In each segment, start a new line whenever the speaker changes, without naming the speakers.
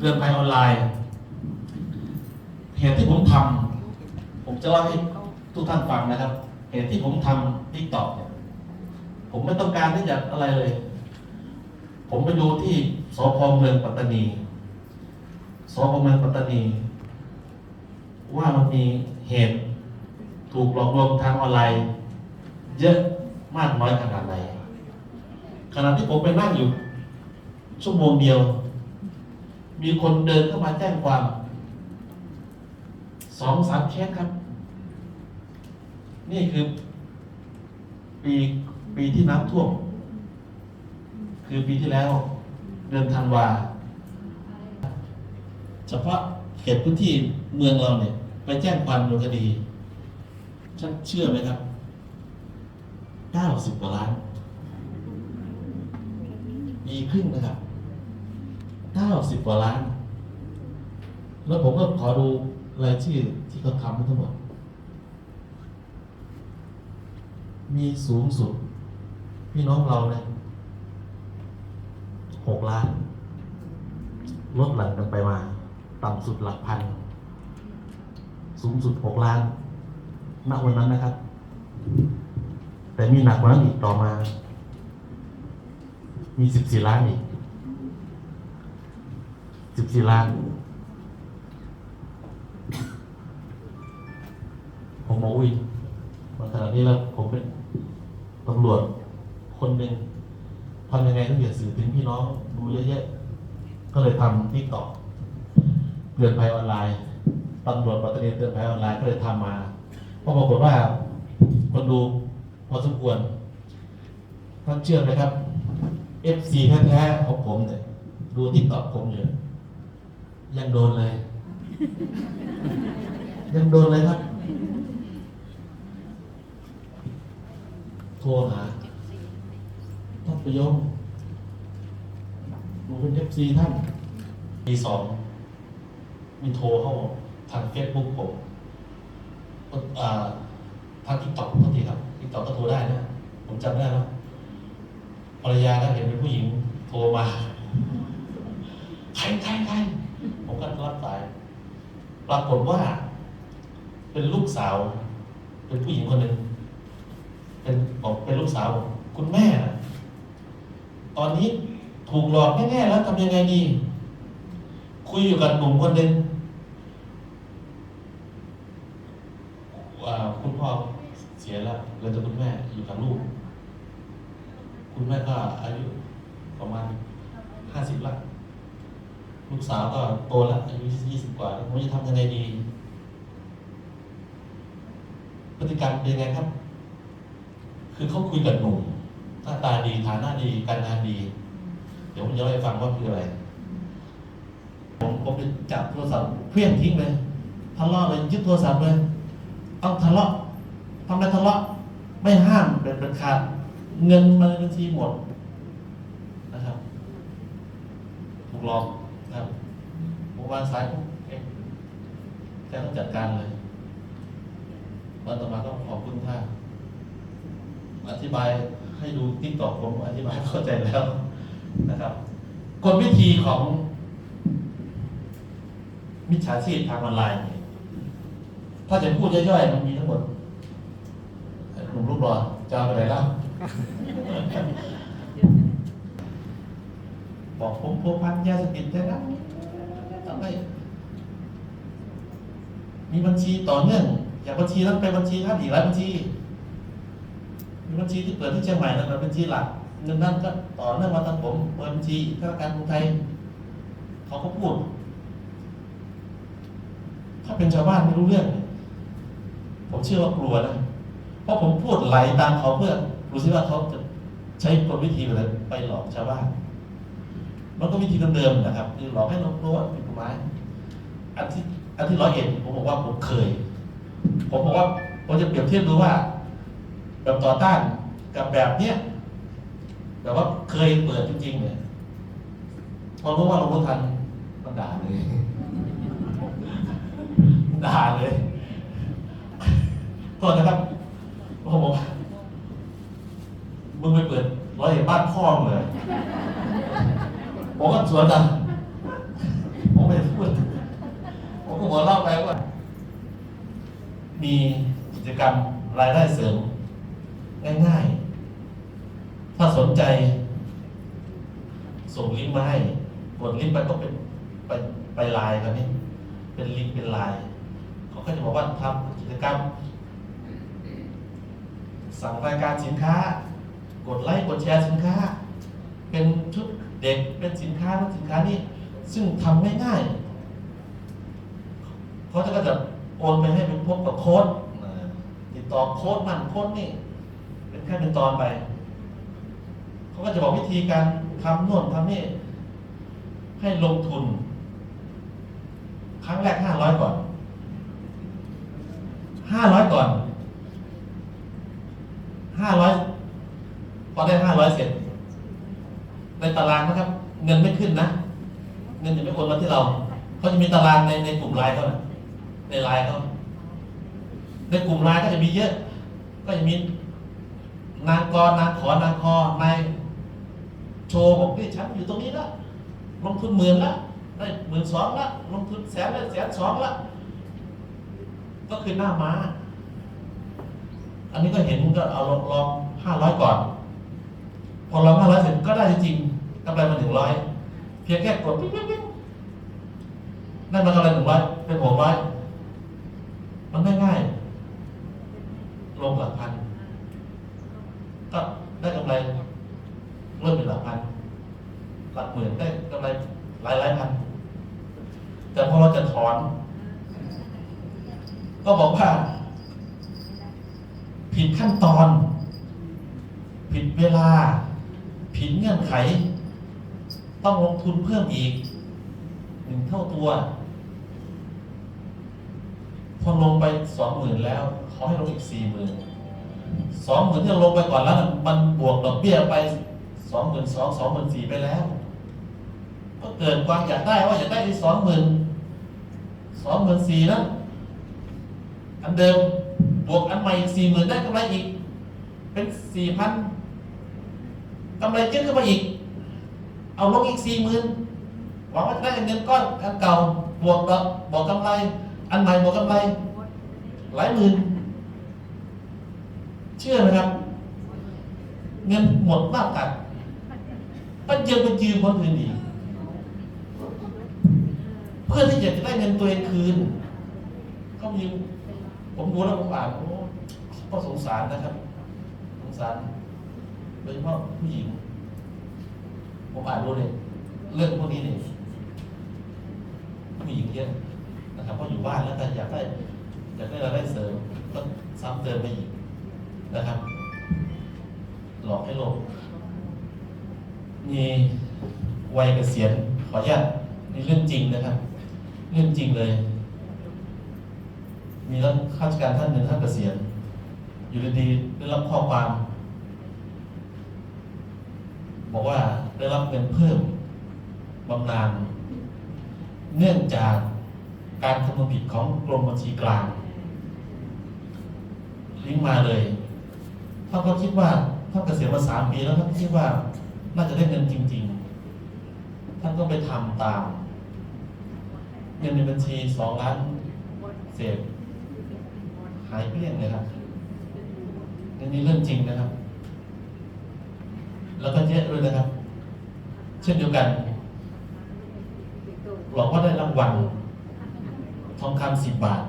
เตือนภัยออนไลน์ เหตุที่ผมทำผมจะเล่าให้ทุกท่านฟังนะครับ เหตุที่ผมทำทิกตอกเนี่ยผมไม่ต้องการที่จะอะไรเลย ผมไปดูที่สพเมืองปัตตานีสพเมืองปัตตานี ว่ามันมีเหตุถูกหลอกลวงทางออนไลน์ เยอะมากน้อยขนาดไหนขณะที่ผมไปนั่งอยู่ชั่วโมงเดียว มีคนเดินเข้ามาแจ้งความสองสามเคสครับ นี่คือ ปีปีที่น้ำท่วม คือปีที่แล้ว เดือนธันวา เฉพาะเขตพื้นที่เมืองเราเนี่ย ไปแจ้งความดำเนินคดีท่านเชื่อไหมครับเก้าสิบกว่าล้านปีครึ่งนะครับ เก้าสิบกว่าล้าน แล้วผมก็ขอดูรายชื่อที่เขาทำทั้งหมด มีสูงสุด พี่น้องเราเนี่ยหกล้าน ลดหลั่นกันไปมา ต่ำสุดหลักพัน สูงสุดหกล้านณวันนั้นนะครับ แต่มีหนักกว่านั้นอีกต่อมา มีสิบสี่ล้านอีก สิบสี่ล้านผมบอกอุ้ยมาขนาดนี้แล้วผมเป็นตำรวจคนหนึ่งทำยังไงต้องอย่าสื่อถึงพี่น้องดูเยอะๆก็เลยทำที่ต่อเตือนภัยออนไลน์ตำรวจปัตตานีเตือนภัยออนไลน์ก็เลยทำมาเพราะปรากฏว่าคนดูพอสมควรท่านเชื่อไหมครับ FC แท้ๆของผมเนี่ยดูทิกตอกผมอยู่ ยังโดนเลย ยังโดนเลยครับ โทรหาท่านประยงผมเป็น FC ท่านปีสองมีโทรเข้าทางเฟซบุ๊กผมทางทิกตอกทันทีครับทิกตอกก็โทรได้นะ ผมจำได้แล้วภรรยาก็เห็นเป็นผู้หญิงโทรมาใครใครใคร ผมก็รับสาย ปรากฏว่า เป็นลูกสาว เป็นผู้หญิงคนหนึ่งเป็นบอกเป็นลูกสาว คุณแม่นะตอนนี้ถูกหลอกแน่ๆแล้วทำยังไงดี คุยอยู่กับหนุ่มคนหนึ่งคุณพ่อเสียแล้วเหลยแต่คุณแม่อยู่กับลูก คุณแม่ก็อายุประมาณห้าสิบละ ลูกสาวก็โตแล้วอายุยี่สิบกว่าผมจะทำยังไงดี พฤติกรรมเป็นยังไงครับ คือเขาคุยกับหนุ่มหน้าตาดีฐานะดีการงานดี เดี๋ยวผมจะเล่าให้ฟังว่าคืออะไรผมผมไปจับโทรศัพท์เพี้ยงทิ้งเลยทะเลาะเลยยึดโทรศัพท์เลยเอาทะเลาะทำไมทะเลาะไม่ห้ามเป็นป็นขาดเงินมาในบัญชีหมดนะครับถูกหลอก นะครับผมวางสายปุ๊บเอ๊ะแกต้องจัดการเลยวันต่อมาก็ขอบคุณท่านอธิบายให้ดูติ๊กตอกผมอธิบายเข้าใจแล้วนะครับกลวิธีของมิจฉาชีพทางออนไลน์ ถ้าจะพูดย่อยๆ มันมีทั้งหมดหนุ่มรูปรอจะเอาไปไหนแล้ว บอกผมพัวพันยาเสพติดได้นะทำไมมีบัญชีต่อเนื่องอย่างบัญชีนั้นเป็นบัญชีท่านอีกหลายบัญชีมีบัญชีที่เปิดที่เชียงใหม่นั่นเป็นบัญชีหลักเงินนั้นก็ต่อเนื่องมาทางผมเปิดบัญชีธนาคารกรุงไทยเขาก็พูด ถ้าเป็นชาวบ้านไม่รู้เรื่อง ผมเชื่อว่ากลัวนะเพราะผมพูดไหลตามเขาเพื่อรู้สิว่าเขาจะใช้กลวิธีอะไรไปหลอกชาวบ้าน มันก็วิธีเดิมๆนะครับ คือหลอกให้เรารู้ว่าผิดกฎหมายอันที่อันที่ร้อยเอ็ดผมบอกว่าผมเคย ผมบอกว่าผมจะเปรียบเทียบดูว่า แบบต่อต้านกับแบบเนี้ยแบบว่าเคยเปิดจริงๆเนี่ยพอรู้ว่าเรารู้ทันมันด่าเลยด่าเลยโทษนะครับผมบอกมึงไปเปิดร้อยเอ็ดบ้านพ่อเลย ผมก็สวนกลับผมไม่พูด ผมก็หัวเล่าไปว่า มีกิจกรรมรายได้เสริม ง่ายๆ ถ้าสนใจ ส่งลิงก์มาให้ กดลิงก์ไปก็เป็นไปไปไลน์กันนี่เป็นลิงก์เป็นไลน์เขาก็จะบอกว่าทำกิจกรรม สั่งรายการสินค้า กดไลค์กดแชร์สินค้า เป็นชุดเด็กเป็นสินค้าและสินค้านี้ซึ่งทำไม่ง่ายเขาจะก็จะโอนไปให้เป็นพวกกับโค้ดติดต่อโค้ดนั่นโค้ดนี่ เป็นแค่เป็นตอนไป เขาก็จะบอกวิธีการทำโน่นทำนี่ให้ลงทุน ครั้งแรกห้าร้อยก่อนห้าร้อยก่อนห้าร้อยพอได้ห้าร้อยเสร็จ ใน ตารางนะครับ เงินไม่ขึ้นนะ เงินจะไม่โอนมาที่เราเขาจะมีตารางในในกลุ่มไลน์เขานะในไลน์เขาในกลุ่มไลน์ก็จะมีเยอะ ก็จะมีนางกรนางขอนางคอนายโชว์บอกนี่ฉันอยู่ตรงนี้ล้วลงทุนหมื่นละได้หมื่นสองละลงทุนแสนละแสนสองละก็คือหน้าม้า อันนี้ก็เห็นก็เอาลองลองห้าร้อยก่อน พอลองห้าร้อยเสร็จก็ได้จริง กำไรมาหนึ่งร้อยเพียงแค่กดปิ๊บปิ๊บปิ๊บได้มากำไรหนึ่งร้อยเป็นหกร้อยมันง่ายๆลงหลักพัน ก็ได้กำไรเริ่มเป็นหลักพัน หลักหมื่นได้กำไรหลายหลายพัน แต่พอเราจะถอน ก็บอกว่า ผิดขั้นตอน ผิดเวลา ผิดเงื่อนไข ต้องลงทุนเพิ่มอีกหนึ่งเท่าตัว พอลงไปสองหมื่นแล้วเขอให้ลงอีกสี่หมื่นสองหมื่นที่ลงไปก่อนแล้ว มันบวกดอกเบี้ยไปสองหมื่นสองสองหมื่นสี่ไปแล้ว ก็เกิดความอยากได้ว่าอยากได้ที่สองหมื่นสองหมื่นสี่นั้นอันเดิมบวกอันใหม่อีกสี่หมื่นได้กำไรอีก เป็นสี่พันกำไรเยอะขึ้นมาอีก เอาลงอีกสี่หมื่นหวังว่าจะได้เงินก้อนอันเก่าบวกดอกบวกกำไร อันใหม่บวกกำไร หลายหมื่นเชื่อไหมครับ เงินหมดมากกันก็ยังไปยืมคนอื่นอีกเพื่อที่อยากจะได้เงินตัวเองคืน ก็ยืมผมดูแล้วผมอ่านโอ้ก็สงสารนะครับ สงสารโดยเฉพาะผู้หญิง ผมอ่านดูเลยเรื่องพวกนี้เนี่ยผู้หญิงเยอะนะครับเพราะอยู่บ้านแล้วแต่อยากได้อยากได้รายได้เสริมก็ซ้ำเติมไปอีกนะครับ หลอกให้โลกมีวัยเกษียณขออนุญาตนี่เรื่องจริงนะครับ เรื่องจริงเลย มีรับข้าราชการท่านหนึ่งท่านเกษียณ อยู่ดีๆได้รับข้อความ บอกว่า ได้รับเงินเพิ่มบำนาญเนื่องจากการคำนวณผิดของกรมบัญชีกลางลิงก์มาเลยท่านก็คิดว่าท่านเกษียณมาสามปีแล้วท่านคิดว่าน่าจะได้เงินจริง ๆ ท่านก็ไปทำตาม เงินในบัญชีสองล้านเศษหายเกลี้ยงเลยครับอันนี้เรื่องจริงนะครับ แล้วก็เยอะด้วยนะครับ เช่นเดียวกันหลอกว่าได้รางวัลทองคำสิบบาท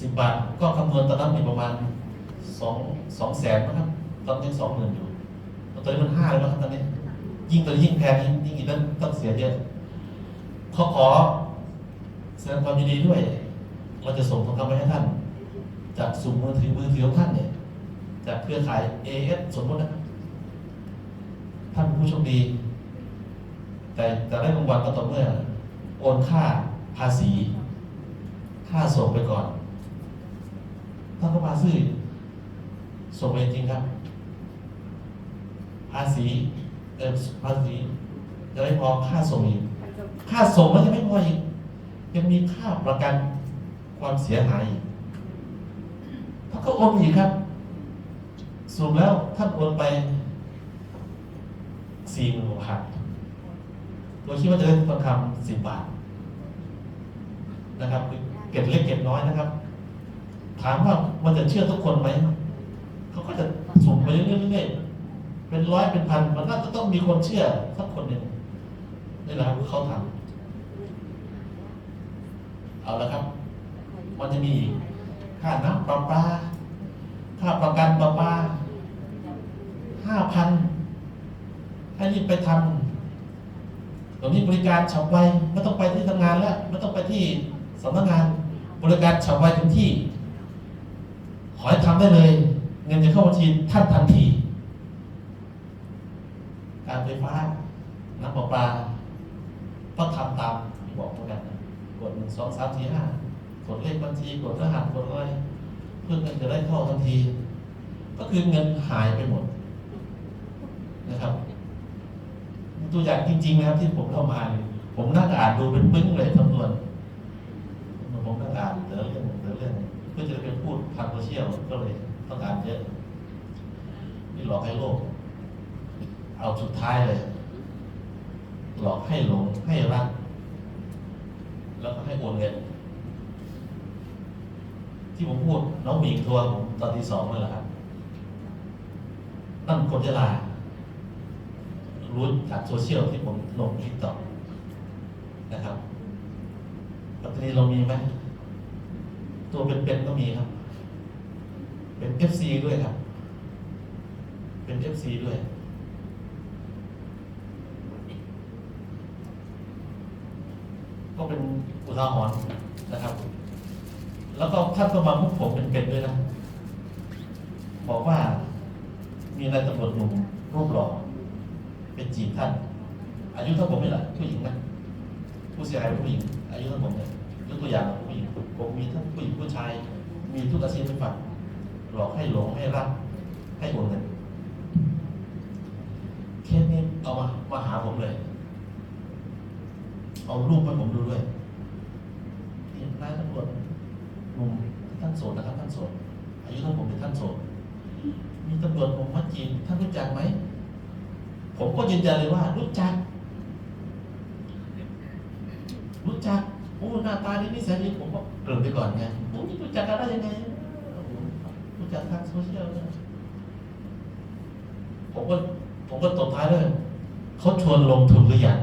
สิบบาทก็คำนวณตอนนั้นมีประมาณสองสองแสนนะครับ ตอนนี้สองหมื่นอยู่ตอนนี้มันห้าแล้วนะครับตอนนี้ ยิ่งตอนนี้ยิ่งแพงยิ่งยิ่งอีกนั้นต้องเสียเยอะเขาขอแสดงความยินดีด้วย เราจะส่งทองคำไปให้ท่าน จากสุ่มมือถือมือถือของท่านเนี่ย จากเครือข่าย AS สมมตินะครับ ท่านเป็นผู้โชคดี แต่จะได้รางวัลก็ต่อเมื่อ โอนค่าภาษี ค่าส่งไปก่อน ท่านก็มาซื้อส่งไปจริงครับ ภาษีเออภาษีจะไม่พอค่าส่งอีก ค่าส่งแล้วยังไม่พออีก ยังมีค่าประกันความเสียหายอีกท่านก็โอนอีกครับส่งแล้วท่านโอนไป สี่หมื่นหกพันโดยคิดว่าจะได้ทองคำสิบบาท นะครับเก็บเล็กเก็บน้อยนะครับ ถามว่ามันจะเชื่อทุกคนไหมเขาก็จะส่งไปเรื่อยๆเป็นร้อยเป็นพันมันน่าจะต้องมีคนเชื่อสักคนหนึ่งนี่แหละครับเขาทำเอาละครับ มันจะมีค่าน้ำประปาค่าประกันประปาห้าพัน ไปทำตรงนี้บริการฉับไวไม่ต้องไปที่ทำงานแล้วไม่ต้องไปที่สำนักงาน บริการฉับไวถึงที่ ขอให้ทำได้เลย เงินจะเข้าบัญชีท่านทันที การไฟฟ้าน้ำประปาต้องทำตามที่บอกเหมือนกันกดหนึ่งสองสามสี่ห้ากดเลขบัญชีกดรหัสกดอะไรเพื่อเงินจะได้เข้าทันที ก็คือเงินหายไปหมดนะครับ ตัวอย่างจริงๆนะครับที่ผมเข้ามาเนี่ยผมนั่งอ่านดูเป็นปึ้งเลยจำนวนผมนั่งอ่านแต่ละเรื่องแต่ละเรื่องเพื่อจะไปพูดทางโซเชียลก็เลยต้องอ่านเยอะนี่หลอกให้โลก เอาสุดท้ายเลย หลอกให้หลงให้รัก แล้วก็ให้โอนเงินที่ผมพูดน้องหมิงทัวร์ผมตอนที่สองเลยละครับนั่นคนจะลา รู้จากโซเชียลที่ผมลงคลิปต่อนะครับปัจจุบันเรามีไหมตัวเป็นๆก็มีครับ เป็น FC ด้วยครับ เป็น FC ด้วย ก็เป็นอุทาหรณ์นะครับ แล้วก็ท่านก็มาพบผมเป็นๆด้วยนะ บอกว่ามีนายตำรวจหนุ่มรูปหล่อ เป็นจีบท่าน อายุเท่าผมนี่แหละผู้หญิงนะผู้เสียหายเป็นผู้หญิง อายุเท่าผมเนี่ยยกตัวอย่างผู้หญิงผมมีทั้งผู้หญิงผู้ชาย มีทุกอาชีพทุกฝั่งหลอกให้หลงให้รักให้โอนเงินเคสนี้เอามามาหาผมเลย เอารูปให้ผมดูด้วยนี่นายตำรวจหนุ่มท่านโสดนะครับท่านโสดอายุเท่าผมเป็นท่านโสดมีตำรวจผมมาจีบท่านรู้จักไหม ผมก็ยืนยันเลยว่า รู้จัก รู้จักโอ้หน้าตาดีนิสัยดีผมก็เกริ่นไปก่อนไงโอ้นี่รู้จักกันได้ยังไงรู้จักทางโซเชียลผมก็ผมก็ตบท้ายเลยเขาชวนลงทุนหรือยัง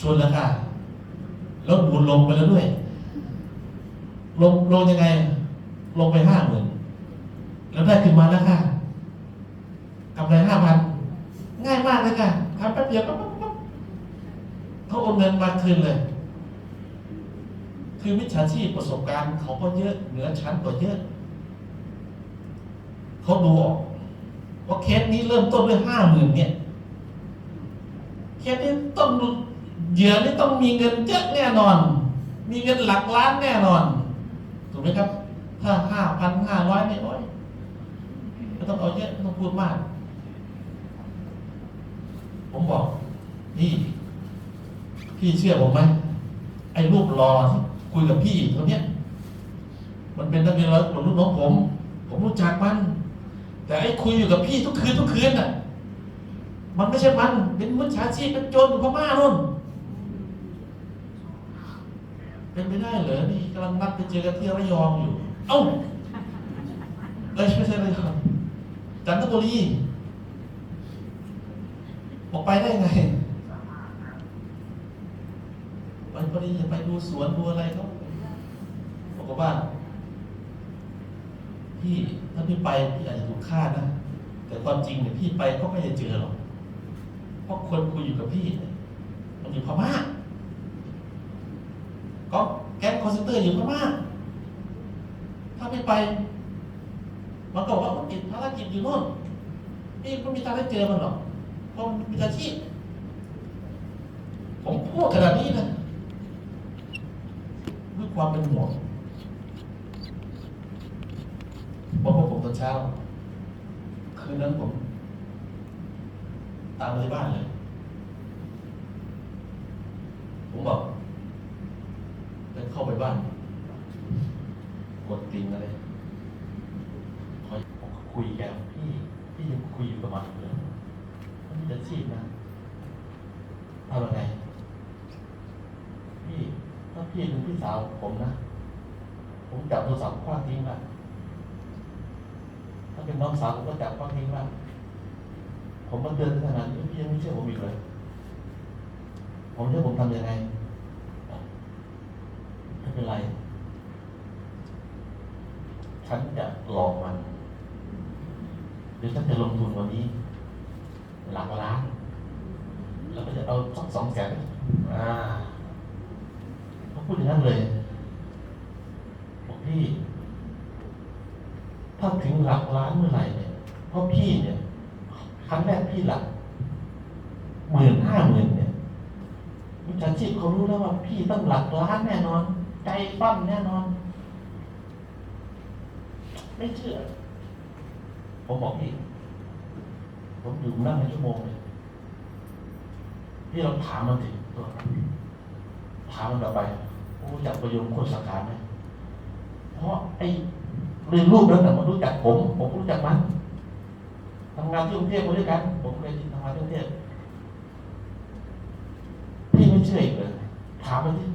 ชวนแล้วค่ะแล้วหมุนลงไปแล้วด้วย ลงลงยังไง ลงไปห้าหมื่นแล้วได้ขึ้นมาแล้วค่ะกำไรห้าพันง่ายมากเลยค่ะทำแป๊บ เดียวก็ปั๊บปั๊บเขาโอนเงินมาคืนเลย คือมิจฉาชีพประสบการณ์เขาก็เยอะเหนือชั้นกว่าเยอะ เขาดูออกว่าเคสนี้เริ่มต้นด้วยห้าหมื่นเนี่ยเคสนี้ต้องเหยื่อนี่ต้องมีเงินเยอะแน่นอน มีเงินหลักล้านแน่นอน ถูกไหมครับ ถ้าห้าพันห้าร้อยเนี่ยโอ้ยไม่ต้องเอาเยอะไม่ต้องพูดมาก ผมบอกพี่พี่เชื่อผมไหมไอ้รูปรอที่คุยกับพี่คนเนี้ย มันเป็นนักเรียนร้อยหลวงรุ่นน้องผม ผมรู้จักมัน แต่ไอ้คุยอยู่กับพี่ทุกคืนทุกคืนน่ะ มันไม่ใช่มันเป็นมิจฉาชีพเป็นโจรอยู่พม่านู่นเป็นไปได้เหรอนี่กำลังนัดไปเจอกันที่ระยองอยู่ เอ้าเอ้ยไม่ใช่ระยองจันทบุรี ออกไปได้ไงไปพอดีจะไปดูสวนดูอะไรเขาบอกว่าพี่ถ้าพี่ไปพี่อาจจะถูกฆ่านะ แต่ความจริงเนี่ยพี่ไปก็ไม่ได้เจอหรอกเพราะคนคุยอยู่กับพี่เยมันอยู่พม่าก็แก๊งคอนเซนเตอร์อยู่พม่าถ้าไม่ไป มันก็บอกว่ามันติดภารกิจอยู่โน่นพี่ก็มีทางได้เจอมันหรอก เพราะมันมีอาชีพผมพูดขนาดนี้นะด้วยความเป็นห่วงพอพบผมตอนเช้า คืนนั้นผม ตามไปที่บ้านเลย ผมบอกเดินเข้าไปบ้าน กดกริ่งอะไรคอยคุยแกพี่ พี่ยังคุยอยู่กับมันอยู่เลย มันมีอาชีพนะทำยังไงพี่ ถ้าพี่เป็นพี่สาวผมนะ ผมจับโทรศัพท์คว้างทิ้งละถ้าเป็นน้องสาวผมก็จับคว้างทิ้งละผมมาเตือนขนาดนี้พี่ยังไม่เชื่อผมอีกเลย ผมเชื่อผมทำยังไงไม่เป็นไร ฉันจะหลอกมัน เดี๋ยวฉันจะลงทุนวันนี้ หลักล้าน แล้วก็จะเอาสักสองแสนอ่าเขาพูดอย่างนั้นเลยบอกพี่ถ้าถึงหลักล้านเมื่อไหร่เนี่ยเพราะพี่เนี่ยครั้งแรกพี่หลักหมื่นห้าหมื่นเนี่ยมิจฉาชีพเขารู้แล้วว่า พี่ต้องหลักล้านแน่นอน ใจปั้มแน่นอน ไม่เชื่อผมบอกพี่ ผมอยู่นั่งในชั่วโมงเลยพี่เราถามมันสิตัวถามมันกลับไปรู้จักประโยคโคตรสาขาไหมเพราะไอ้เรียนรูปนั้นแต่ะมันรู้จักผม ผมรู้จักมันทำงานที่กรุงเทพด้วยกัน ผมเคยทำงานที่กรุงเทพพี่ไม่เชื่ออีกเลยถามมันสิ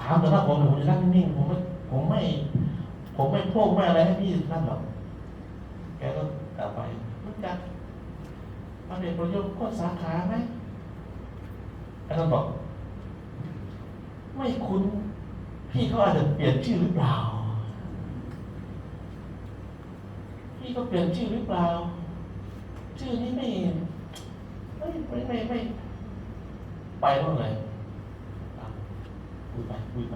ถามแต่ละผมผมจะนั่งนิ่งผมไม่ผมไม่ ผมไม่พวกไม่อะไรให้พี่นั่นหรอกแกก็กลับไปรู้จัก มันเด็กประยชน์โคตรสาขาไหมอาจารย์บอก ไม่คุ้น พี่เขาอาจจะเปลี่ยนชื่อหรือเปล่า พี่ก็เปลี่ยนชื่อหรือเปล่า ชื่อนี้ไม่ไม่ไม่ไม่ไม่ไปแล้วเลยอ่คุยไปคุยไป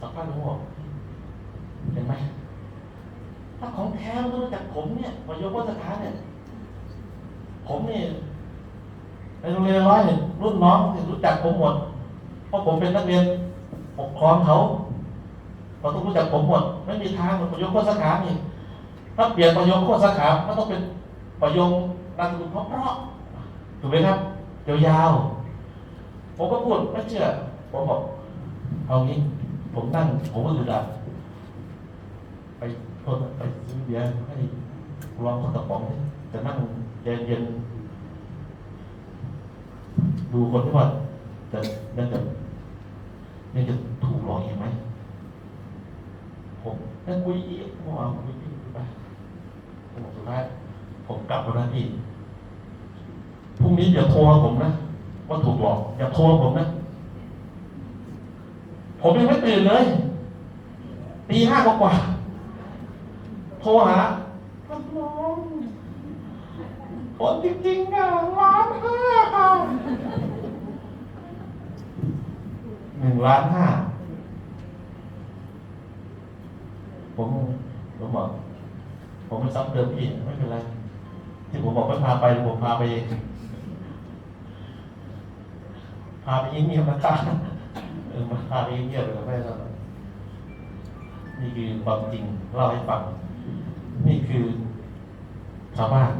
สักพักหนึงบอกเห็นไหมถ้าของแท้มันต้องรู้จักผมเนี่ยพอยกวัฒนเนี่ย ผมนี่ในโรงเรียนร้อยเนี่ยรุ่นน้องที่รู้จักผมหมด เพราะผมเป็นนักเรียนปกครองเขาเราต้องรู้จักผมหมด ไม่มีทางหมดประโยคโคตรสาขานี่ถ้าเปลี่ยนประโยคโคตรสาขามันต้องเป็นประโยคนามสกุลเพราะเพราะถูกไหมครับยาวๆผมก็พูดไม่เชื่อ ผมบอก เอางี้ ผมนั่ง ผมก็อึดอัดไปโทษไปซื้อเบียร์ให้ลองสักกระป๋องจะนั่ง เย็นเย็นดูคนที่ว่าจะยังจะยังจะถูกหลอกอีกไหมผมนั่งคุยอีกเมื่อวานคุยพี่ไปผมบอกสุดท้ายผมกลับแล้วนะพี่พรุ่งนี้อย่าโทรหาผมนะว่าถูกหลอกอย่าโทรหาผมนะ ผมยังไม่ตื่นเลยตีห้ากว่าโทรหาท่านน้อง ผลจริงๆอะล้านห้าค่ะหนึ่งล้านห้าผมผมบอกผมไม่ซ้ำเติมพี่ไม่เป็นไรที่ผมบอกไม่พาไปผมพาไปเองพาไปเงียบๆนะครับเออมาพาไปเงียบๆไปกับแม่เรนี่คือความจริงเล่าให้ฟัง นี่คือชาวบ้าน